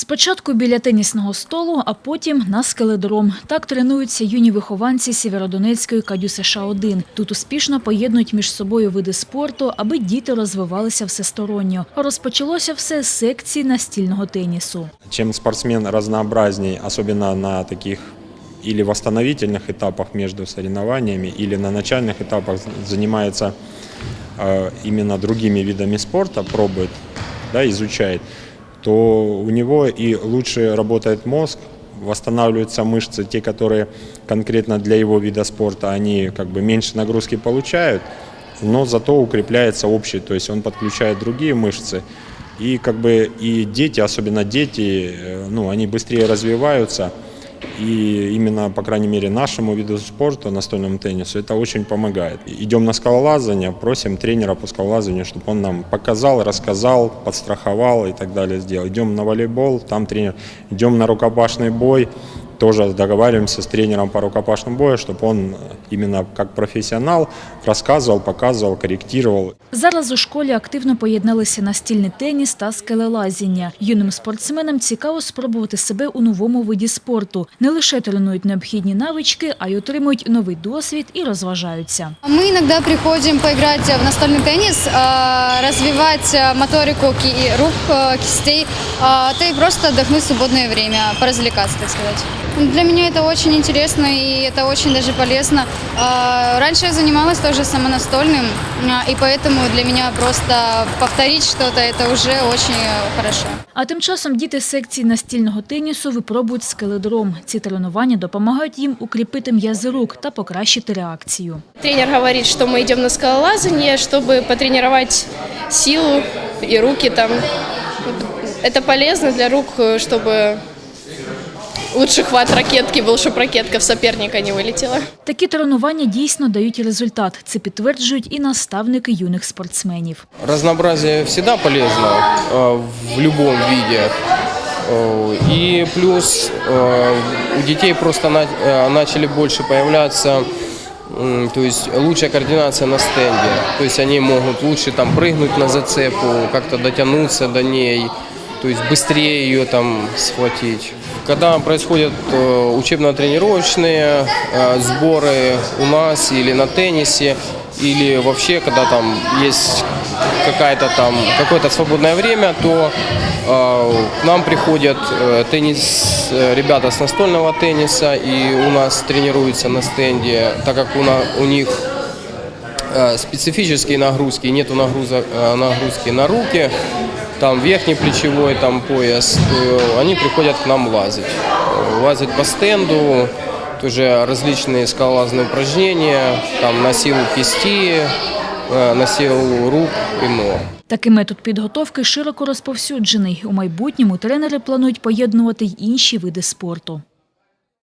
Спочатку біля тенісного столу, а потім на скеледром. Так тренуються юні вихованці Сєвєродонецької Кадю США 1 Тут успішно поєднують між собою види спорту, аби діти розвивалися всесторонньо. Розпочалося все з секції настільного тенісу. Чем спортсмен разнообразней, особенно на таких или восстановительных этапах между соревнованиями, или на начальных этапах занимается э, именно другими видами спорта, пробует, да, изучает, то у него и лучше работает мозг, восстанавливаются мышцы, те, которые конкретно для его вида спорта, они как бы меньше нагрузки получают, но зато укрепляется общий, то есть он подключает другие мышцы, и как бы и дети, особенно дети, э, ну, они быстрее развиваются, и именно, по крайней мере, нашему виду спорта, настольному теннису, это очень помогает. Идем на скалолазание, просим тренера по скалолазанию, чтобы он нам показал, рассказал, подстраховал и так далее сделал. Идем на волейбол, там тренер. Идем на рукопашный бой, тоже договариваемся с тренером по рукопашному бою, чтобы он э, именно как профессионал рассказывал, показывал, корректировал. Зараз у школі активно поєдналися настільний теніс та скелелазіння. Юним спортсменам цікаво спробувати себе у новому виді спорту. Не лише тренують необхідні навички, а й отримують новий досвід і розважаються. Мы иногда приходим поиграть в настольный теннис, а, развивать а, моторику ки- рук, а, кистей, а, да и просто отдохнуть в свободное время, поразвлекаться, так сказать. Для меня это очень интересно и это очень даже полезно. А, Раньше я занималась тоже самонастольным, а, и поэтому для меня просто повторить что-то это уже очень э, хорошо. А тим часом діти секції настільного тенісу випробують скеледром. Ці тренування допомагають їм укріпити м'язи рук та покращити реакцію. Тренер говорит, что мы идем на скалолазание, чтобы потренировать силу и руки там. Это полезно для рук, чтобы лучше хват ракетки был, чтобы ракетка в соперника не вылетела. Такі тренування дійсно дають результат. Це підтверджують і наставники юних спортсменів. Разнообразие всегда полезно э, в любом виде. Э, И плюс э, у детей просто на- э, начали больше появляться, м, то есть лучшая координация на стенде. То есть они могут лучше там прыгнуть на зацепу, как-то дотянуться до ней, то есть быстрее ее там схватить. Когда происходят э, учебно-тренировочные э, сборы у нас или на теннисе, или вообще, когда там есть какая-то там какое-то свободное время, то э, к нам приходят э, теннис, э, ребята с настольного тенниса и у нас тренируются на стенде, так как у, на, у них э, специфические нагрузки, нету нагрузок, э, нагрузки на руки, там верхний плечевой там пояс, то они приходят к нам лазить. Э, Лазить по стенду, тоже различные скалолазные упражнения, там на силу кисти, э, на силу рук и ног. Такий метод підготовки широко розповсюджений. У майбутньому тренери планують поєднувати й інші види спорту.